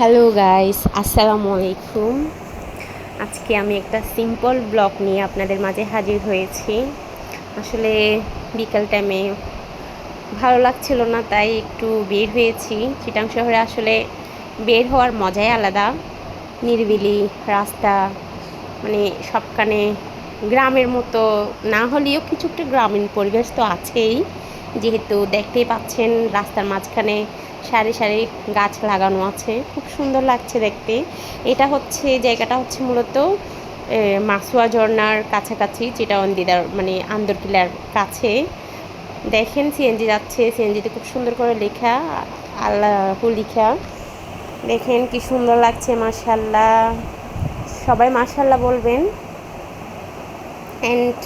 Hello guys আসসালামু আলাইকুম আজকে আমি একটা সিম্পল ব্লগ নিয়ে আপনাদের মাঝে হাজির হয়েছি। আসলে বিকাল টাইমে ভালো লাগছিল না, তাই একটু বের হয়েছি। চিটাং শহরে আসলে বের হওয়ার মজাই আলাদা। নিরিবিলি রাস্তা মানে সবখানে গ্রামের মতো, না হলেও কিছু একটা গ্রামীণ পরিবেশ তো আছেই। যেহেতু দেখতেই পাচ্ছেন রাস্তার মাঝখানে সারি সারি গাছ লাগানো আছে। খুব সুন্দর লাগছে দেখতে। এটা হচ্ছে, জায়গাটা হচ্ছে মূলত মাসুয়া ঝর্নার কাছাকাছি, যেটা অন্দিদার মানে আন্দরকিলার কাছে। দেখেন সিএনজি যাচ্ছে। সিএনজিতে খুব সুন্দর করে লেখা, আল্লাহু লিখা। দেখেন, কি সুন্দর লাগছে মাশাল্লাহ সবাই মাশাল্লাহ বলবেন। অ্যান্ড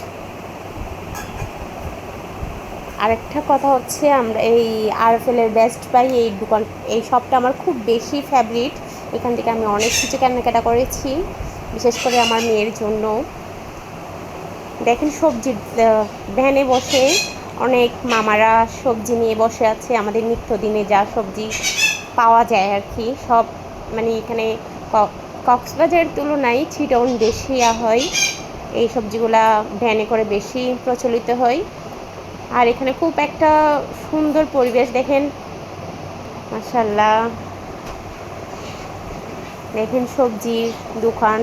আরেকটা কথা হচ্ছে আমরা এই আরএফএলের বেস্ট বাই এই দোকান এই শপটা আমার খুব বেশি ফেভারিট এখান থেকে আমি অনেক কিছু কেনাকাটা করেছি বিশেষ করে আমার মেয়ের জন্য। দেখেন সবজির আহ, ভ্যানে বসে অনেক মামারা সবজি নিয়ে বসে আছে। আমাদের নিত্যদিনে যা সবজি পাওয়া যায় আর কি সব মানে এখানে কক্সবাজারের তুলনায় ছিটন বেশি হয়। এই সবজিগুলা ভ্যানে করে বেশি প্রচলিত হয়। আর এখানে খুব একটা সুন্দর পরিবেশ দেখেন। মাসাল্লাহ দেখেন সবজির দোকান।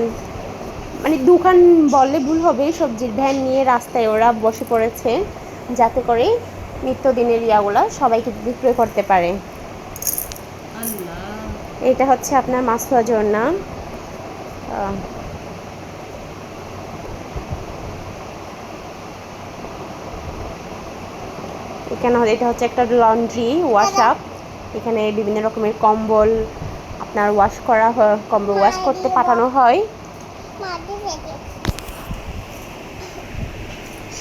মানে দোকান বললে ভুল হবে সবজির ভ্যান নিয়ে রাস্তায় ওরা বসে পড়েছে যাতে করে নিত্যদিনের ইয়াগুলো সবাইকে বিক্রয় করতে পারে। এটা হচ্ছে আপনার মাছুয়া ঝর্ণা এখানে এটা হচ্ছে একটা লন্ড্রি ওয়াশ আপ এখানে বিভিন্ন রকমের কম্বল আপনার ওয়াশ করা হয় কম্বল ওয়াশ করতে পাঠানো হয়।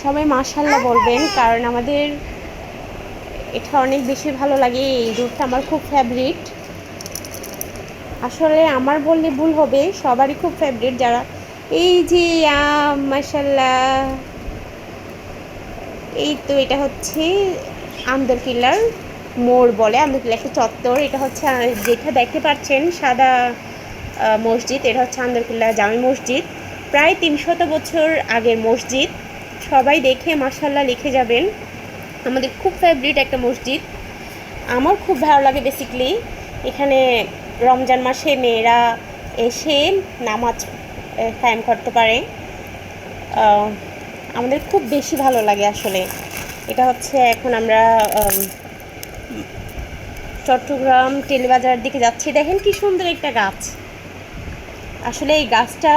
সবাই মাশাল্লাহ বলবেন, কারণ আমাদের এটা অনেক বেশি ভালো লাগে। এই দুধটা আমার খুব ফেভারিট আসলে আমার বললে ভুল হবে, সবারই খুব ফেভারিট যারা, এই যে মাশাল্লাহ এই তো, এটা হচ্ছে আন্দরকিল্লার মোড় বলে আন্দরকিল্লা একটা চত্বর। এটা হচ্ছে যেটা দেখতে পাচ্ছেন, সাদা মসজিদ। এটা হচ্ছে আন্দরকিল্লা জামি মসজিদ। প্রায় তিনশত বছর আগের মসজিদ। সবাই দেখে মাসাল্লাহ লিখে যাবেন। আমাদের খুব ফেভারিট একটা মসজিদ। আমার খুব ভালো লাগে বেসিকলি এখানে রমজান মাসে মেয়েরা এসে নামাজ কায়েম করতে পারে। আমাদের খুব বেশি ভালো লাগে আসলে। এটা হচ্ছে এখন আমরা চট্টগ্রাম টেলিবাজারের দিকে যাচ্ছি। দেখেন কি সুন্দর একটা গাছ। আসলে এই গাছটা